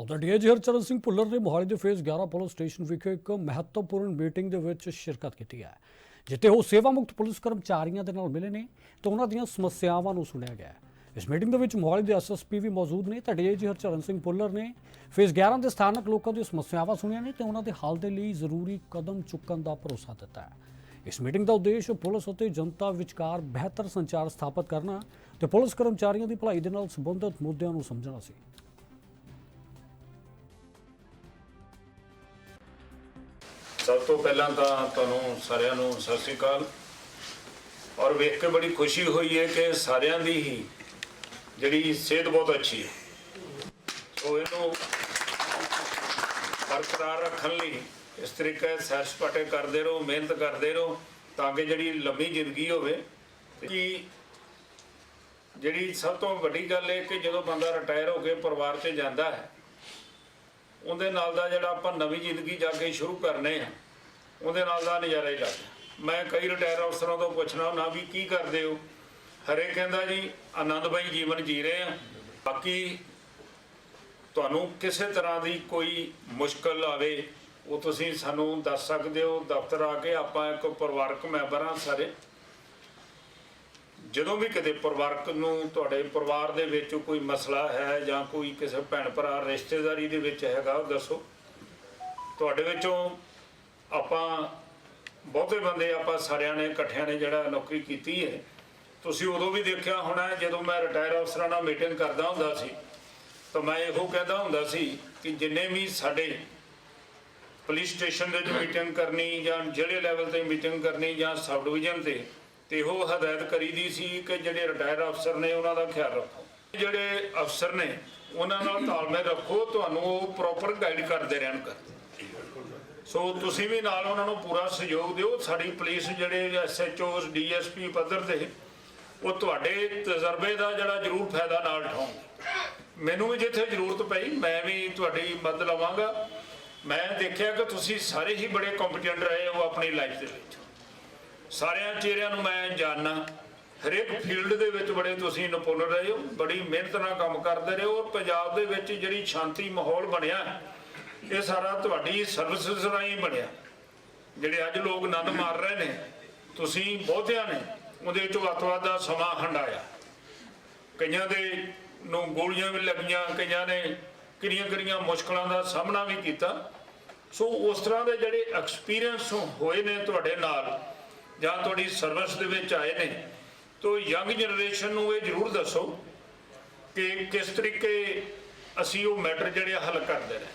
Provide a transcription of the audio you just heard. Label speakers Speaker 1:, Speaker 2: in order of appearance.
Speaker 1: ਉਧਰ ਜੀ। ਹਰਚਰਨ ਸਿੰਘ ਭੁੱਲਰ ਨੇ ਮੋਹਾਲੀ ਦੇ ਫੇਜ਼ 11 ਪੁਲਿਸ ਸਟੇਸ਼ਨ ਵਿਖੇ ਇੱਕ ਮਹੱਤਵਪੂਰਨ ਮੀਟਿੰਗ ਦੇ ਵਿੱਚ ਸ਼ਿਰਕਤ ਕੀਤੀ ਹੈ, ਜਿੱਥੇ ਉਹ ਸੇਵਾ ਮੁਕਤ ਪੁਲਿਸ ਕਰਮਚਾਰੀਆਂ ਦੇ ਨਾਲ ਮਿਲੇ ਨੇ ਤੇ ਉਹਨਾਂ ਦੀਆਂ ਸਮੱਸਿਆਵਾਂ ਨੂੰ ਸੁਣਿਆ ਗਿਆ ਇਸ ਮੀਟਿੰਗ ਦੇ ਵਿੱਚ ਮੋਹਾਲੀ ਦੇ ਐਸਐਸਪੀ ਵੀ ਮੌਜੂਦ ਨੇ। ਤੇ ਡੀਏਜੀ ਹਰਚਰਨ ਸਿੰਘ ਭੁੱਲਰ ਨੇ ਫੇਜ਼ 11 ਦੇ ਸਥਾਨਕ ਲੋਕਾਂ ਦੀਆਂ ਸਮੱਸਿਆਵਾਂ ਸੁਣੀਆਂ ਨੇ ਤੇ ਉਹਨਾਂ ਦੇ ਹੱਲ ਦੇ ਲਈ ਜ਼ਰੂਰੀ ਕਦਮ ਚੁੱਕਣ ਦਾ ਭਰੋਸਾ ਦਿੱਤਾ ਹੈ। ਇਸ ਮੀਟਿੰਗ ਦਾ ਉਦੇਸ਼ ਪੁਲਿਸ ਅਤੇ ਜਨਤਾ ਵਿਚਕਾਰ ਬਿਹਤਰ ਸੰਚਾਰ ਸਥਾਪਿਤ ਕਰਨਾ ਤੇ ਪੁਲਿਸ ਕਰਮਚਾਰੀਆਂ ਦੀ ਭਲਾਈ ਦੇ ਨਾਲ ਸੰਬੰਧਿਤ ਮੁੱਦਿਆਂ ਨੂੰ ਸਮਝਣਾ ਸੀ।
Speaker 2: ਸਭ ਤੋਂ ਪਹਿਲਾਂ ਤਾਂ ਤੁਹਾਨੂੰ ਸਾਰਿਆਂ ਨੂੰ ਸਤਿ ਸ੍ਰੀ ਅਕਾਲ। ਔਰ ਵੇਖ ਕੇ ਬੜੀ ਖੁਸ਼ੀ ਹੋਈ ਹੈ ਕਿ ਸਾਰਿਆਂ ਦੀ ਹੀ ਜਿਹੜੀ ਸਿਹਤ ਬਹੁਤ ਅੱਛੀ ਹੈ। ਸੋ ਇਹਨੂੰ ਬਰਕਰਾਰ ਰੱਖਣ ਲਈ ਇਸ ਤਰੀਕੇ ਸੈਰ ਸਪਾਟੇ ਕਰਦੇ ਰਹੋ, ਮਿਹਨਤ ਕਰਦੇ ਰਹੋ ਤਾਂ ਕਿ ਜਿਹੜੀ ਲੰਮੀ ਜ਼ਿੰਦਗੀ ਹੋਵੇ। ਕਿ ਜਿਹੜੀ ਸਭ ਤੋਂ ਵੱਡੀ ਗੱਲ ਹੈ ਕਿ ਜਦੋਂ ਬੰਦਾ ਰਿਟਾਇਰ ਹੋ ਕੇ ਪਰਿਵਾਰ 'ਚ ਜਾਂਦਾ ਹੈ ਉਹਦੇ ਨਾਲ ਦਾ ਜਿਹੜਾ ਆਪਾਂ ਨਵੀਂ ਜ਼ਿੰਦਗੀ ਜਾ ਕੇ ਸ਼ੁਰੂ ਕਰਨੇ ਆ, ਉਹਦੇ ਨਾਲ ਦਾ ਨਜ਼ਾਰਾ ਹੀ ਲੱਗਦਾ ਮੈਂ ਕਈ ਰਿਟਾਇਰ ਅਫਸਰਾਂ ਤੋਂ ਪੁੱਛਣਾ ਹੁੰਦਾ ਵੀ ਕੀ ਕਰਦੇ ਹੋ? ਹਰੇ ਕਹਿੰਦਾ ਜੀ ਆਨੰਦਮਈ ਜੀਵਨ ਜੀ ਰਹੇ ਆ। ਬਾਕੀ ਤੁਹਾਨੂੰ ਕਿਸੇ ਤਰ੍ਹਾਂ ਦੀ ਕੋਈ ਮੁਸ਼ਕਲ ਆਵੇ, ਉਹ ਤੁਸੀਂ ਸਾਨੂੰ ਦੱਸ ਸਕਦੇ ਹੋ। ਦਫ਼ਤਰ ਆ ਕੇ ਆਪਾਂ ਇੱਕ ਪਰਿਵਾਰਕ ਮੈਂਬਰ ਹਾਂ ਸਾਰੇ। ਜਦੋਂ ਵੀ ਕਿਤੇ ਪਰਿਵਾਰਕ ਨੂੰ ਤੁਹਾਡੇ ਪਰਿਵਾਰ ਦੇ ਵਿੱਚ ਕੋਈ ਮਸਲਾ ਹੈ ਜਾਂ ਕੋਈ ਕਿਸੇ ਭੈਣ ਭਰਾ ਰਿਸ਼ਤੇਦਾਰੀ ਦੇ ਵਿੱਚ ਹੈਗਾ, ਉਹ ਦੱਸੋ। ਤੁਹਾਡੇ ਵਿੱਚੋਂ ਆਪਾਂ ਬਹੁਤੇ ਬੰਦੇ ਆਪਾਂ ਸਾਰਿਆਂ ਨੇ, ਇਕੱਠਿਆਂ ਨੇ ਜਿਹੜਾ ਨੌਕਰੀ ਕੀਤੀ ਹੈ, ਤੁਸੀਂ ਉਦੋਂ ਵੀ ਦੇਖਿਆ ਹੋਣਾ ਜਦੋਂ ਮੈਂ ਰਿਟਾਇਰ ਅਫਸਰਾਂ ਨਾਲ ਮੀਟਿੰਗ ਕਰਦਾ ਹੁੰਦਾ ਸੀ, ਤਾਂ ਮੈਂ ਇਹੋ ਕਹਿੰਦਾ ਹੁੰਦਾ ਸੀ ਕਿ ਜਿੰਨੇ ਵੀ ਸਾਡੇ ਪੁਲਿਸ ਸਟੇਸ਼ਨ ਦੇ ਵਿੱਚ ਮੀਟਿੰਗ ਕਰਨੀ ਜਾਂ ਜ਼ਿਲ੍ਹੇ ਲੈਵਲ ਤੇ ਮੀਟਿੰਗ ਕਰਨੀ ਜਾਂ ਸਬ ਡਿਵੀਜ਼ਨ ਤੇ ਤੇ ਇਹੋ ਹਦਾਇਤ ਕਰੀ ਦੀ ਸੀ ਕਿ ਜਿਹੜੇ ਰਿਟਾਇਰ ਅਫਸਰ ਨੇ ਉਹਨਾਂ ਦਾ ਖਿਆਲ ਰੱਖੋ। ਜਿਹੜੇ ਅਫਸਰ ਨੇ, ਉਹਨਾਂ ਨਾਲ ਤਾਲਮੇਲ ਰੱਖੋ, ਤੁਹਾਨੂੰ ਉਹ ਪ੍ਰੋਪਰ ਗਾਈਡ ਕਰਦੇ ਰਹਿਣ ਕਰ ਸੋ ਤੁਸੀਂ ਵੀ ਨਾਲ ਉਹਨਾਂ ਨੂੰ ਪੂਰਾ ਸਹਿਯੋਗ ਦਿਓ। ਸਾਡੀ ਪੁਲਿਸ ਜਿਹੜੇ ਐਸਐਚਓਸ ਡੀਐਸਪੀ ਪੱਧਰ ਤੇ, ਉਹ ਤੁਹਾਡੇ ਤਜਰਬੇ ਦਾ ਜਿਹੜਾ ਜ਼ਰੂਰ ਫਾਇਦਾ ਨਾਲ ਉਠਾਉਣਗੇ ਮੈਨੂੰ ਵੀ ਜਿੱਥੇ ਜ਼ਰੂਰਤ ਪਈ, ਮੈਂ ਵੀ ਤੁਹਾਡੀ ਮਦਦ ਲਵਾਂਗਾ। ਮੈਂ ਦੇਖਿਆ ਕਿ ਤੁਸੀਂ ਸਾਰੇ ਹੀ ਬੜੇ ਕੰਪੀਟੈਂਟ ਰਹੇ ਹੋ ਆਪਣੀ ਲਾਈਫ ਦੇ ਵਿੱਚ। ਸਾਰਿਆਂ ਚਿਹਰਿਆਂ ਨੂੰ ਮੈਂ ਜਾਣਨਾ, ਹਰੇਕ ਫੀਲਡ ਦੇ ਵਿੱਚ ਬੜੇ ਤੁਸੀਂ ਨਿਪੁੰਨ ਰਹੇ ਹੋ, ਬੜੀ ਮਿਹਨਤ ਨਾਲ ਕੰਮ ਕਰਦੇ ਰਹੇ ਹੋ ਔਰ ਪੰਜਾਬ ਦੇ ਵਿੱਚ ਜਿਹੜੀ ਸ਼ਾਂਤੀ ਮਾਹੌਲ ਬਣਿਆ, ਇਹ ਸਾਰਾ ਤੁਹਾਡੀ ਸਰਵਿਸਿਜ਼ ਰਾਹੀਂ ਬਣਿਆ। ਜਿਹੜੇ ਅੱਜ ਲੋਕ ਆਨੰਦ ਮਾਰ ਰਹੇ ਨੇ, ਤੁਸੀਂ ਬਹੁਤਿਆਂ ਨੇ ਉਹਦੇ ਵਿੱਚੋਂ ਅੱਤਵਾਦ ਦਾ ਸਮਾਂ ਹੰਡਾਇਆ। ਕਈਆਂ ਦੇ ਨੂੰ ਗੋਲੀਆਂ ਵੀ ਲੱਗੀਆਂ, ਕਈਆਂ ਨੇ ਕਿੰਨੀਆਂ ਕਿੰਨੀਆਂ ਮੁਸ਼ਕਲਾਂ ਦਾ ਸਾਹਮਣਾ ਵੀ ਕੀਤਾ। ਸੋ ਉਸ ਤਰ੍ਹਾਂ ਦੇ ਜਿਹੜੇ ਐਕਸਪੀਰੀਅੰਸ ਹੋਏ ਨੇ ਤੁਹਾਡੇ ਨਾਲ ਜਾਂ ਤੁਹਾਡੀ ਸਰਵਿਸ ਦੇ ਵਿੱਚ ਆਏ ਨੇ, ਤੋ ਯੰਗ ਜਨਰੇਸ਼ਨ ਨੂੰ ਇਹ ਜ਼ਰੂਰ ਦੱਸੋ ਕਿ ਕਿਸ ਤਰੀਕੇ ਅਸੀਂ ਉਹ ਮੈਟਰ ਜਿਹੜੇ ਆ ਹੱਲ ਕਰਦੇ ਨੇ।